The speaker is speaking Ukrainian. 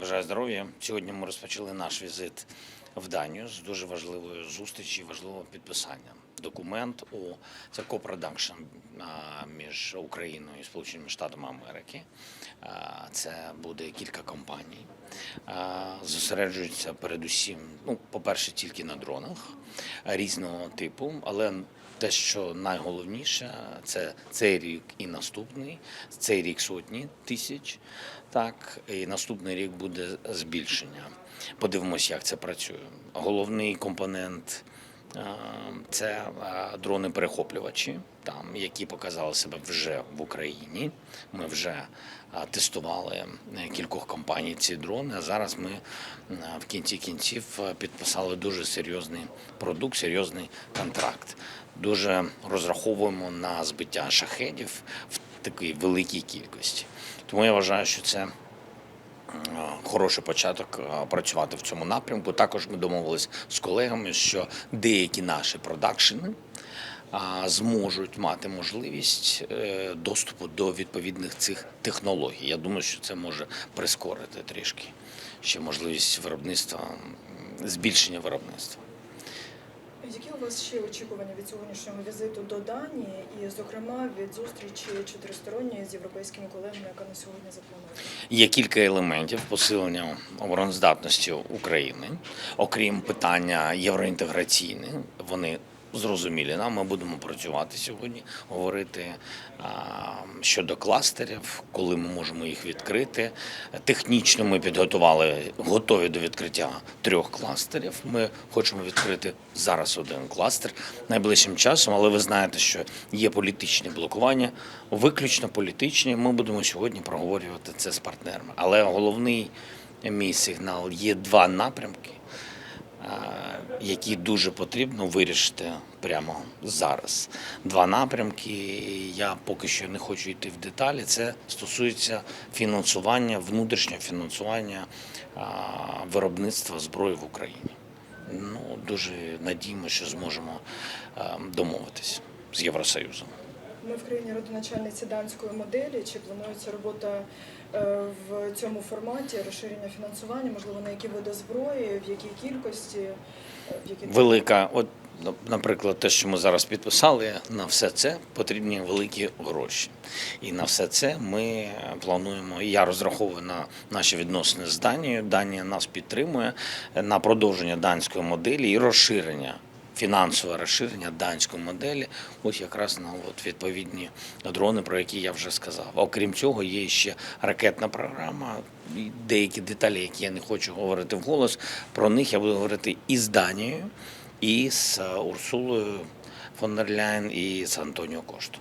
Бажаю здоров'я. Сьогодні ми розпочали наш візит в Данію з дуже важливої зустрічі, важливого підписання. Документ у це копродакшн між Україною і Сполученими Штатами Америки. Це буде кілька компаній. Зосереджуються передусім, ну, по-перше, тільки на дронах різного типу, але те, що найголовніше, це цей рік і наступний. Цей рік сотні тисяч. Так, і наступний рік буде збільшення. Подивимось, як це працює. Головний компонент це е, дрони-перехоплювачі, там, які показали себе вже в Україні. Ми вже е, тестували е, кількох компаній ці дрони. А зараз ми е, в кінці кінців е, підписали дуже серйозний продукт, серйозний контракт. Дуже розраховуємо на збиття шахедів в такій великій кількості. Тому я вважаю, що це е, хороший початок е, працювати в цьому напрямку. Також ми домовились з колегами, що деякі наші продакшени зможуть мати можливість е, доступу до відповідних цих технологій. Я думаю, що це може прискорити трішки ще можливість виробництва, збільшення виробництва. Які у вас ще очікування від сьогоднішнього візиту до Данії, і, зокрема, від зустрічі чотиристоронньої з європейськими колегами, яка на сьогодні запланована? Є кілька елементів посилення обороноздатності України, окрім питання євроінтеграційних. Вони зрозумілі нам. Ми будемо працювати сьогодні, говорити щодо кластерів, коли ми можемо їх відкрити. Технічно ми підготували, готові до відкриття трьох кластерів. Ми хочемо відкрити зараз один кластер найближчим часом, але ви знаєте, що є політичні блокування, виключно політичні. Ми будемо сьогодні проговорювати це з партнерами. Але головний мій сигнал є два напрямки, які дуже потрібно вирішити прямо зараз. Два напрямки. Я поки що не хочу йти в деталі. Це стосується фінансування, внутрішнього фінансування виробництва зброї в Україні. Ну дуже надіємо, що зможемо а, домовитись з Євросоюзом. Ми в країні родоначальниці данської моделі. Чи планується робота е, в цьому форматі розширення фінансування? Можливо, на які види зброї, в якій кількості, е, в які велика. От, ну, наприклад, те, що ми зараз підписали, на все це потрібні великі гроші. І на все це ми плануємо. і Я розраховую на наші відносини з Данією. Данія нас підтримує на продовження данської моделі і розширення. Фінансове розширення данської моделі, ось якраз на от відповідні дрони, про які я вже сказав. Окрім цього, є ще ракетна програма, деякі деталі, які я не хочу говорити вголос. Про них я буду говорити і з Данією, і з Урсулою фон дер Ляйн, і з Антоніо Кошту.